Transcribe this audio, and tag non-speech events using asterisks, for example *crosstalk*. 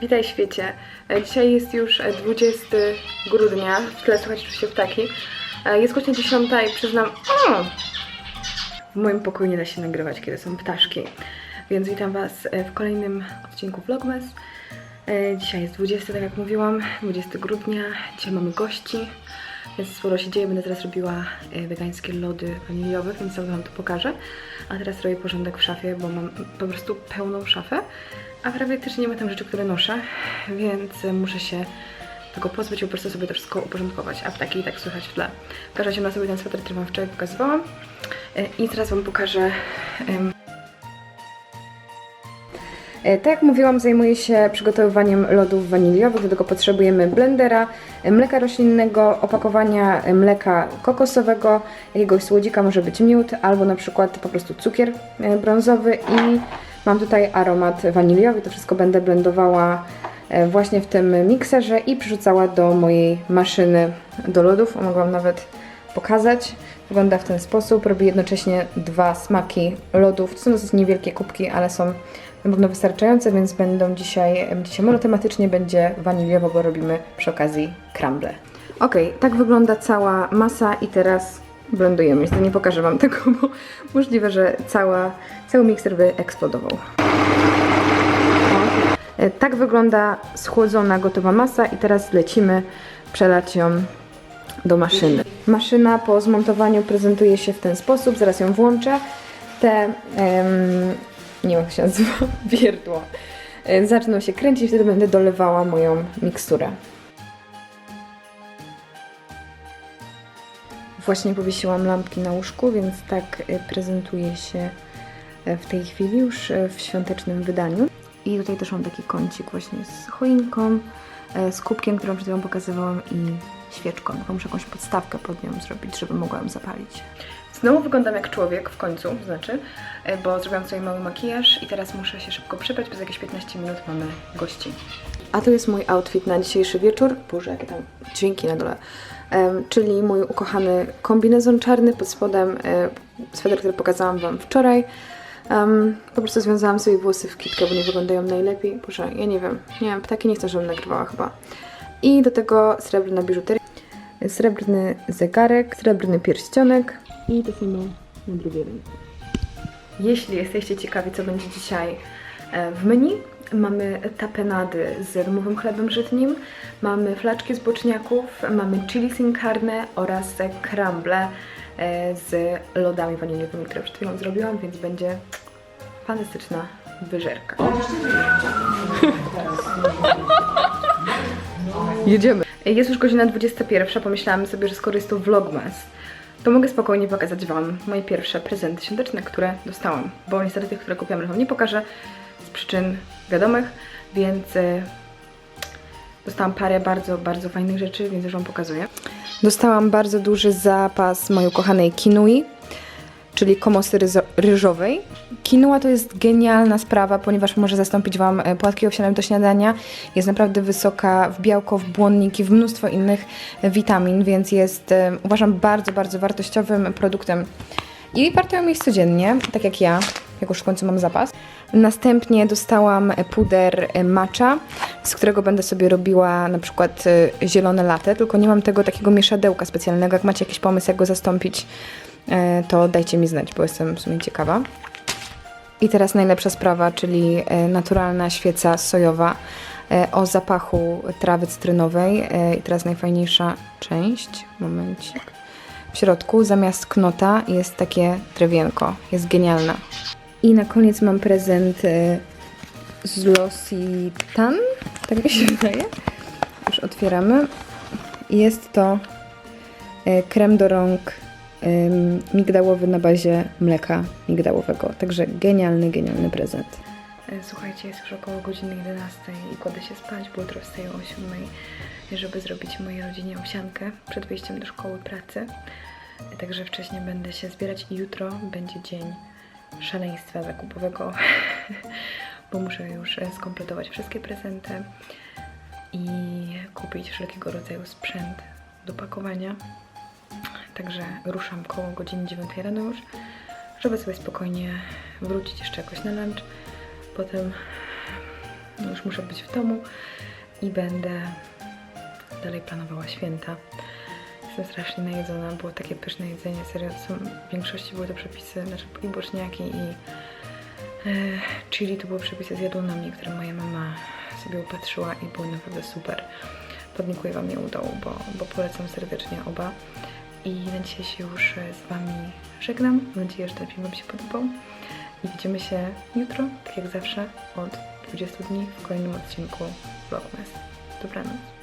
Witaj świecie. E, Dzisiaj jest już e, 20 grudnia. W tle słychać oczywiście ptaki. E, Jest godzina 10 i przyznam... O! W moim pokoju nie da się nagrywać, kiedy są ptaszki. Więc witam Was e, w kolejnym odcinku Vlogmas. E, Dzisiaj jest 20, tak jak mówiłam, 20 grudnia. Dzisiaj mamy gości, więc sporo się dzieje. Będę teraz robiła e, wegańskie lody waniliowe, więc sobie Wam to pokażę. A teraz robię porządek w szafie, bo mam po prostu pełną szafę. A prawie też nie ma tam rzeczy, które noszę, więc e, muszę się tego pozbyć i po prostu sobie to wszystko uporządkować. A ptaki tak słychać w tle. Pokażę się na sobie ten sweter, który Wam wczoraj pokazywałam. E, I teraz Wam pokażę E, Tak jak mówiłam, zajmuję się przygotowywaniem lodów waniliowych. Do tego potrzebujemy blendera, e, mleka roślinnego, opakowania e, mleka kokosowego, jakiegoś słodzika, może być miód, albo na przykład po prostu cukier e, brązowy i mam tutaj aromat waniliowy. To wszystko będę blendowała e, właśnie w tym mikserze i przerzucała do mojej maszyny do lodów. Mogłam nawet pokazać. Wygląda w ten sposób. Robię jednocześnie dwa smaki lodów. To są dosyć niewielkie kubki, ale są na pewno wystarczające, więc będą dzisiaj, dzisiaj monotematycznie będzie waniliowo, bo robimy przy okazji crumble. Ok, tak wygląda cała masa i teraz blendujemy. Niestety nie pokażę Wam tego, bo możliwe, że cała, cały mikser by eksplodował. Tak wygląda schłodzona, gotowa masa i teraz lecimy przelać ją do maszyny. Maszyna po zmontowaniu prezentuje się w ten sposób, zaraz ją włączę. Te, em, nie wiem jak się nazywa, *laughs* wiertła, e, zaczną się kręcić, wtedy będę dolewała moją miksturę. Właśnie powiesiłam lampki na łóżku, więc tak e, prezentuje się e, w tej chwili już w świątecznym wydaniu. I tutaj też mam taki kącik właśnie z choinką, z kubkiem, którą przed chwilą pokazywałam i świeczką. Tylko muszę jakąś podstawkę pod nią zrobić, żeby mogła ją zapalić. Znowu wyglądam jak człowiek w końcu, znaczy, e, bo zrobiłam sobie mały makijaż i teraz muszę się szybko przebrać, bo za jakieś 15 minut mamy gości. A to jest mój outfit na dzisiejszy wieczór. Boże, jakie tam dźwięki na dole. Em, czyli mój ukochany kombinezon czarny, pod spodem e, sweter, który pokazałam Wam wczoraj. Em, po prostu związałam sobie włosy w kitkę, bo nie wyglądają najlepiej. Boże, ja nie wiem, nie wiem, ptaki nie chcę, żebym nagrywała chyba. I do tego srebrna biżuteria, srebrny zegarek, srebrny pierścionek i to samo na drugiej ręce. Jeśli jesteście ciekawi, co będzie dzisiaj e, w menu, mamy tapenady z rumowym chlebem żytnim, mamy flaczki z boczniaków, mamy chili sin carne oraz e, crumble e, z lodami waniliowymi, które przed chwilą zrobiłam, więc będzie fantastyczna wyżerka. *laughs* Jedziemy. Jest już godzina 21. Pomyślałam sobie, że skoro jest to vlogmas, to mogę spokojnie pokazać Wam moje pierwsze prezenty świąteczne, które dostałam. Bo niestety tych, które kupiłam, Wam nie pokażę z przyczyn wiadomych, więc e, dostałam parę bardzo, bardzo fajnych rzeczy, więc już Wam pokazuję. Dostałam bardzo duży zapas mojej ukochanej kinui, czyli komosy ryżowej. Quinoa to jest genialna sprawa, ponieważ może zastąpić Wam e, płatki owsiane do śniadania. Jest naprawdę wysoka w białko, w błonniki, w mnóstwo innych e, witamin, więc jest e, uważam bardzo, bardzo wartościowym produktem. I warto ją jeść codziennie, tak jak ja, jak już w końcu mam zapas. Następnie dostałam puder matcha, z którego będę sobie robiła na przykład zielone latte, tylko nie mam tego takiego mieszadełka specjalnego. Jak macie jakiś pomysł, jak go zastąpić, to dajcie mi znać, bo jestem w sumie ciekawa. I teraz najlepsza sprawa, czyli e, naturalna świeca sojowa e, o zapachu trawy cytrynowej. E, I teraz najfajniejsza część, momencik. W środku zamiast knota jest takie drewienko, jest genialna. I na koniec mam prezent e, z L'Occitane, tak mi się wydaje. Już otwieramy. Jest to e, krem do rąk migdałowy na bazie mleka migdałowego. Także genialny, genialny prezent. Słuchajcie, jest już około godziny 11 i kładę się spać, bo jutro wstaję o 7, żeby zrobić mojej rodzinie owsiankę przed wyjściem do szkoły pracy. Także wcześniej będę się zbierać i jutro będzie dzień szaleństwa zakupowego, *laughs* bo muszę już e, skompletować wszystkie prezenty i kupić wszelkiego rodzaju sprzęt do pakowania. Także ruszam koło godziny 9 rano już, żeby sobie spokojnie wrócić jeszcze jakoś na lunch. Potem No już muszę być w domu i będę dalej planowała święta. Jestem strasznie najedzona, było takie pyszne jedzenie, serio, są, w większości były to przepisy, znaczy i boczniaki i e, chili to były przepisy z jadłonami, które moja mama sobie upatrzyła i były naprawdę super. Podnikuję Wam je u dołu, bo, bo polecam serdecznie oba. I na dzisiaj się już z Wami żegnam. Mam nadzieję, że ten film Wam się podobał. I widzimy się jutro, tak jak zawsze, od 20 dni w kolejnym odcinku Vlogmas. Dobranoc.